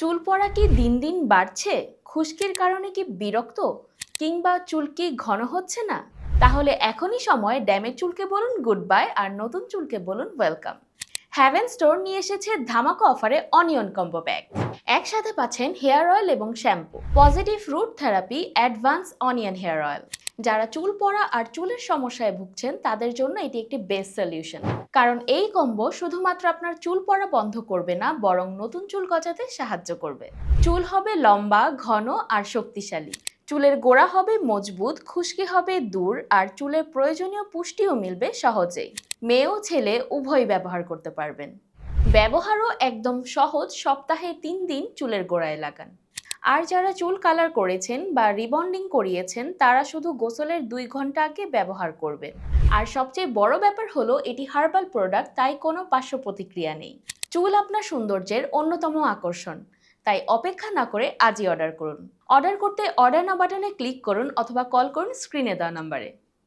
চুল পড়া কি দিন দিন বাড়ছে? খুশকির কারণে কি বিরক্ত? কিংবা চুল কি ঘন হচ্ছে না? তাহলে এখনই সময় ড্যামের চুলকে বলুন গুড বাই আর নতুন চুলকে বলুন ওয়েলকাম। হ্যাভেন স্টোর নিয়ে এসেছে ধামাকা অফারে অনিয়ন কম্বো ব্যাগ একসাথে পাচ্ছেন হেয়ার অয়েল এবং shampoo positive root therapy advance onion hair oil যারা চুল পড়া আর চুলের সমস্যায় ভুগছেন, তাদের জন্য এটি একটি বেস্ট সলিউশন কারণ এই কম্বো শুধুমাত্র আপনার চুল পড়া বন্ধ করবে না, বরং নতুন চুল গজাতে সাহায্য করবে। চুল হবে লম্বা, ঘন আর শক্তিশালী। চুলের গোড়া হবে মজবুত, খুশকি হবে দূর, আর চুলের প্রয়োজনীয় পুষ্টিও মিলবে সহজেই। মেয়ে ও ছেলে উভয় ব্যবহার করতে পারবেন। ব্যবহারও একদম সহজ, সপ্তাহে তিন দিন চুলের গোড়ায় লাগান। আর যারা চুল কালার করেছেন বা রিবন্ডিং করিয়েছেন, তারা শুধু গোসলের দুই ঘণ্টা আগে ব্যবহার করবেন। আর সবচেয়ে বড় ব্যাপার হলো, এটি হার্বাল প্রোডাক্ট, তাই কোনো পার্শ্ব প্রতিক্রিয়া নেই। চুল আপনার সৌন্দর্যের অন্যতম আকর্ষণ। তাই অপেক্ষা না করে আজই অর্ডার করুন। অর্ডার করতে অর্ডার না বাটনে ক্লিক করুন অথবা কল করুন স্ক্রিনে দেওয়া নাম্বারে